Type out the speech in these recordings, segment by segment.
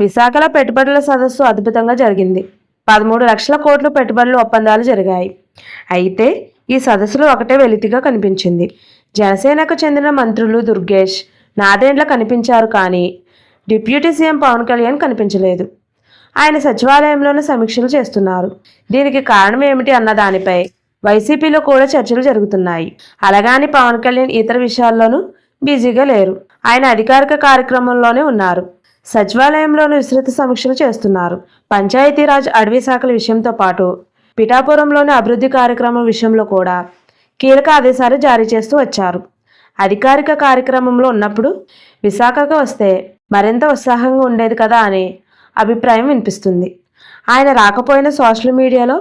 విశాఖలో పెట్టుబడుల సదస్సు అద్భుతంగా జరిగింది. పదమూడు లక్షల కోట్లు పెట్టుబడుల ఒప్పందాలు జరిగాయి. అయితే ఈ సదస్సులో ఒకటే వెలితిగా కనిపించింది. జనసేనకు చెందిన మంత్రులు దుర్గేష్ నాదేండ్ల కనిపించారు కానీ డిప్యూటీ సీఎం పవన్ కళ్యాణ్ కనిపించలేదు. ఆయన సచివాలయంలోనే సమీక్షలు చేస్తున్నారు. దీనికి కారణం ఏమిటి అన్న దానిపై వైసీపీలో కూడా చర్చలు జరుగుతున్నాయి. అలాగని పవన్ కళ్యాణ్ ఇతర విషయాల్లోనూ బిజీగా లేరు. ఆయన అధికారిక కార్యక్రమంలోనే ఉన్నారు. సచివాలయంలోనూ విస్తృత సమీక్షలు చేస్తున్నారు. పంచాయతీరాజ్ అడవి శాఖల విషయంతో పాటు పిఠాపురంలోని అభివృద్ధి కార్యక్రమం విషయంలో కూడా కీలక ఆదేశాలు జారీ చేస్తూ వచ్చారు. అధికారిక కార్యక్రమంలో ఉన్నప్పుడు విశాఖకు వస్తే మరింత ఉత్సాహంగా ఉండేది కదా అని అభిప్రాయం వినిపిస్తుంది. ఆయన రాకపోయిన సోషల్ మీడియాలో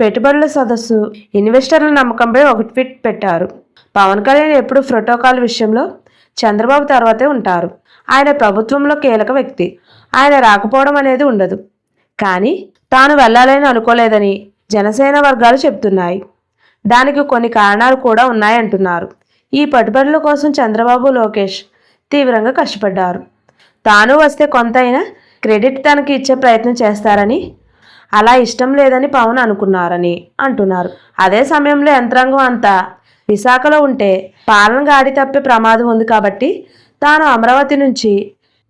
పెట్టుబడుల సదస్సు ఇన్వెస్టర్ల నమ్మకంపై ఒక ట్వీట్ పెట్టారు. పవన్ కళ్యాణ్ ఎప్పుడు ప్రోటోకాల్ విషయంలో చంద్రబాబు తర్వాతే ఉంటారు. ఆయన ప్రభుత్వంలో కీలక వ్యక్తి. ఆయన రాకపోవడం అనేది ఉండదు. కానీ తాను వెళ్ళాలని అనుకోలేదని జనసేన వర్గాలు చెప్తున్నాయి. దానికి కొన్ని కారణాలు కూడా ఉన్నాయంటున్నారు. ఈ పట్టుబడుల కోసం చంద్రబాబు లోకేష్ తీవ్రంగా కష్టపడ్డారు. తాను వస్తే కొంతైనా క్రెడిట్ తనకి ఇచ్చే ప్రయత్నం చేస్తారని అలా ఇష్టం లేదని పవన్ అనుకున్నారని అంటున్నారు. అదే సమయంలో యంత్రాంగం అంతా విశాఖలో ఉంటే పాలన గాడి తప్పే ప్రమాదం ఉంది కాబట్టి తాను అమరావతి నుంచి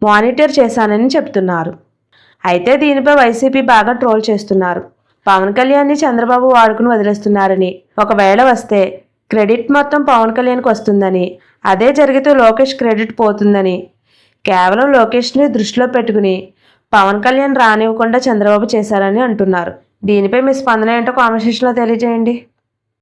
మానిటర్ చేశానని చెప్తున్నారు. అయితే దీనిపై వైసీపీ బాగా ట్రోల్ చేస్తున్నారు. పవన్ కళ్యాణ్ని చంద్రబాబు వాడుకుని వదిలేస్తున్నారని ఒకవేళ వస్తే క్రెడిట్ మొత్తం పవన్ కళ్యాణ్కి వస్తుందని అదే జరిగితే లోకేష్ క్రెడిట్ పోతుందని కేవలం లోకేష్ని దృష్టిలో పెట్టుకుని పవన్ కళ్యాణ్ రానివ్వకుండా చంద్రబాబు చేశారని అంటున్నారు. దీనిపై మీ స్పందన ఏంటో కామెంట్ సెక్షన్లో తెలియజేయండి.